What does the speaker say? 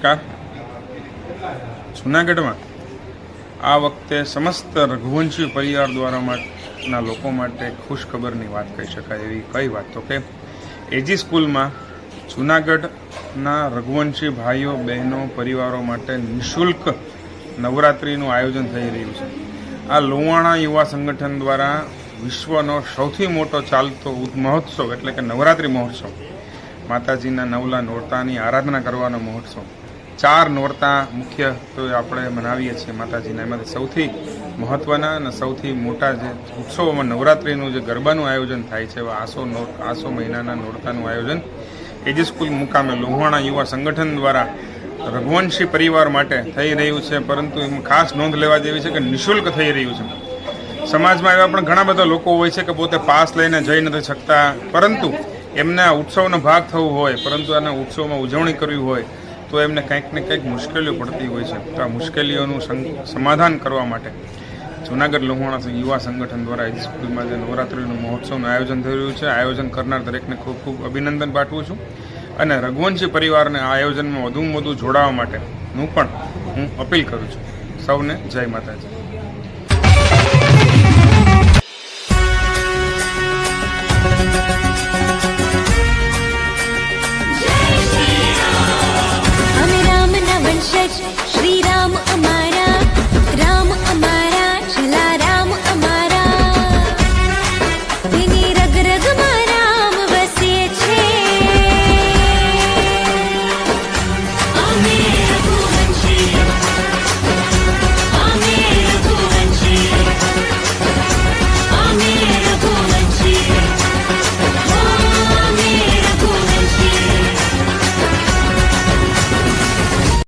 નમસ્કાર. જુનાગઢમાં આ વખતે સમસ્ત રઘુવંશી પરિવાર દ્વારા ના લોકો માટે ખુશખબરની વાત કહી શકાય એવી કઈ વાત તો કે એજી સ્કૂલમાં જુનાગઢના રઘુવંશી ભાઈઓ, બહેનો, પરિવારો માટે નિઃશુલ્ક નવરાત્રિનું આયોજન થઈ રહ્યું છે. આ લોવાણા યુવા સંગઠન દ્વારા વિશ્વનો સૌથી મોટો ચાલતો મહોત્સવ એટલે કે નવરાત્રિ મહોત્સવ. માતાજીના નવલા નોરતાની આરાધના કરવાનો મહોત્સવ. ચાર નોરતા મુખ્ય તો આપણે મનાવીએ છીએ માતાજીના. એમાંથી સૌથી મહત્ત્વના અને સૌથી મોટા જે ઉત્સવોમાં નવરાત્રિનું જે ગરબાનું આયોજન થાય છે આસો નોર, આસો મહિનાના નોરતાનું આયોજન. એજી સ્કૂલ મુકામે લોહાણા યુવા સંગઠન દ્વારા રઘુવંશી પરિવાર માટે થઈ રહ્યું છે, પરંતુ એમાં ખાસ નોંધ લેવા જેવી છે કે નિઃશુલ્ક થઈ રહ્યું છે. સમાજમાં એવા પણ ઘણા બધા લોકો હોય છે કે પોતે પાસ લઈને જઈ નથી શકતા, પરંતુ એમને ઉત્સવનો ભાગ થવું હોય, પરંતુ આના ઉત્સવમાં ઉજવણી કરવી હોય તો એમને કંઈક ને કંઈક મુશ્કેલીઓ પડતી હોય છે. તો આ મુશ્કેલીઓનું સમાધાન કરવા માટે જૂનાગઢ લોહાણા યુવા સંગઠન દ્વારા સ્કૂલમાં જે નવરાત્રિનું મહોત્સવનું આયોજન થઈ રહ્યું છે. આયોજન કરનાર દરેકને ખૂબ ખૂબ અભિનંદન પાઠવું છું. અને રઘુવંશી પરિવારને આ આયોજનમાં વધુમાં વધુ જોડાવા માટે હું પણ હું અપીલ કરું છું. સૌને જય માતાજી.